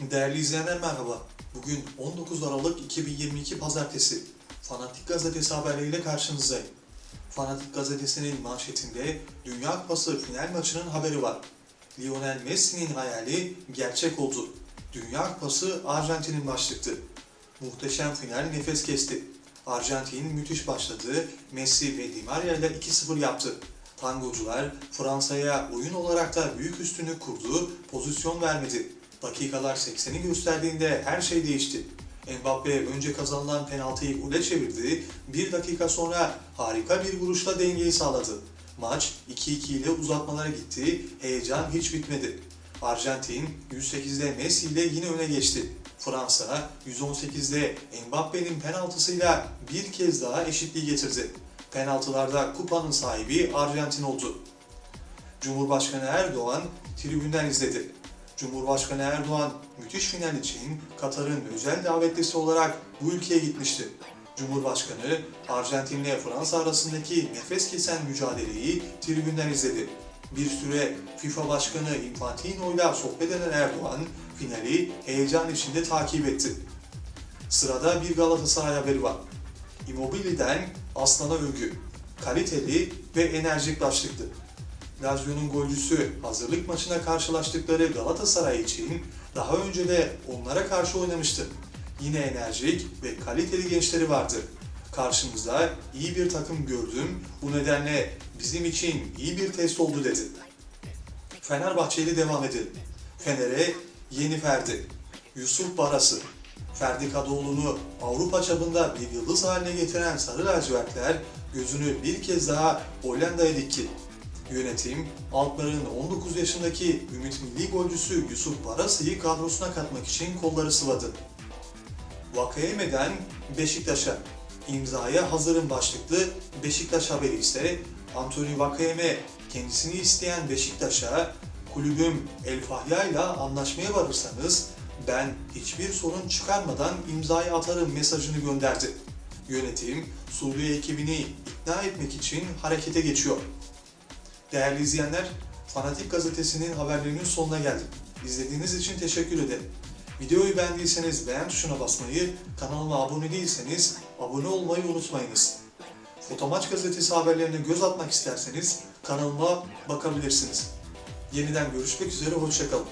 Değerli izleyenler merhaba. Bugün 19 Aralık 2022 Pazartesi. Fanatik Gazetesi haberleriyle karşınızdayım. Fanatik Gazetesi'nin manşetinde Dünya Kupası final maçının haberi var. Lionel Messi'nin hayali gerçek oldu. Dünya Kupası Arjantin'in başlıktı. Muhteşem final nefes kesti. Arjantin müthiş başladı. Messi ve Di Maria ile 2-0 yaptı. Tangocular Fransa'ya oyun olarak da büyük üstünlük kurdu, pozisyon vermedi. Dakikalar 80'i gösterdiğinde her şey değişti. Mbappe önce kazanılan penaltıyı gole çevirdi, bir dakika sonra harika bir vuruşla dengeyi sağladı. Maç 2-2 ile uzatmalara gitti, heyecan hiç bitmedi. Arjantin 108'de Messi ile yine öne geçti. Fransa 118'de Mbappe'nin penaltısıyla bir kez daha eşitliği getirdi. Penaltılarda kupanın sahibi Arjantin oldu. Cumhurbaşkanı Erdoğan tribünden izledi. Cumhurbaşkanı Erdoğan müthiş final için Katar'ın özel davetlisi olarak bu ülkeye gitmişti. Cumhurbaşkanı Arjantin ile Fransa arasındaki nefes kesen mücadeleyi tribünden izledi. Bir süre FIFA Başkanı Infantino ile sohbet eden Erdoğan finali heyecan içinde takip etti. Sırada bir Galatasaray haberi var. Immobile'den Aslan'a övgü. Kaliteli ve enerjik başlıktı. Lazio'nun golcüsü hazırlık maçına karşılaştıkları Galatasaray için daha önce de onlara karşı oynamıştı. Yine enerjik ve kaliteli gençleri vardı. Karşımızda iyi bir takım gördüm, bu nedenle bizim için iyi bir test oldu dedi. Fenerbahçe ile devam edelim. Fener'e yeni Ferdi, Yusuf Barası, Ferdi Kadıoğlu'nu Avrupa çapında bir yıldız haline getiren Sarı Lacivertler gözünü bir kez daha Hollanda'ya dikti. Yönetim, Alkmaar'ın 19 yaşındaki Ümit Milli golcüsü Yusuf Barası'yı kadrosuna katmak için kolları sıvadı. Vakayeme'den Beşiktaş'a imzaya hazırın başlıklı Beşiktaş haberi ise Anthony Vakayeme kendisini isteyen Beşiktaş'a kulübüm El Fahya ile anlaşmaya varırsanız ben hiçbir sorun çıkarmadan imzayı atarım mesajını gönderdi. Yönetim Suriye ekibini ikna etmek için harekete geçiyor. Değerli izleyenler, Fanatik Gazetesi'nin haberlerinin sonuna geldik. İzlediğiniz için teşekkür ederim. Videoyu beğendiyseniz beğen tuşuna basmayı, kanalıma abone değilseniz abone olmayı unutmayınız. Fotomaç Gazetesi haberlerine göz atmak isterseniz kanalıma bakabilirsiniz. Yeniden görüşmek üzere, hoşçakalın.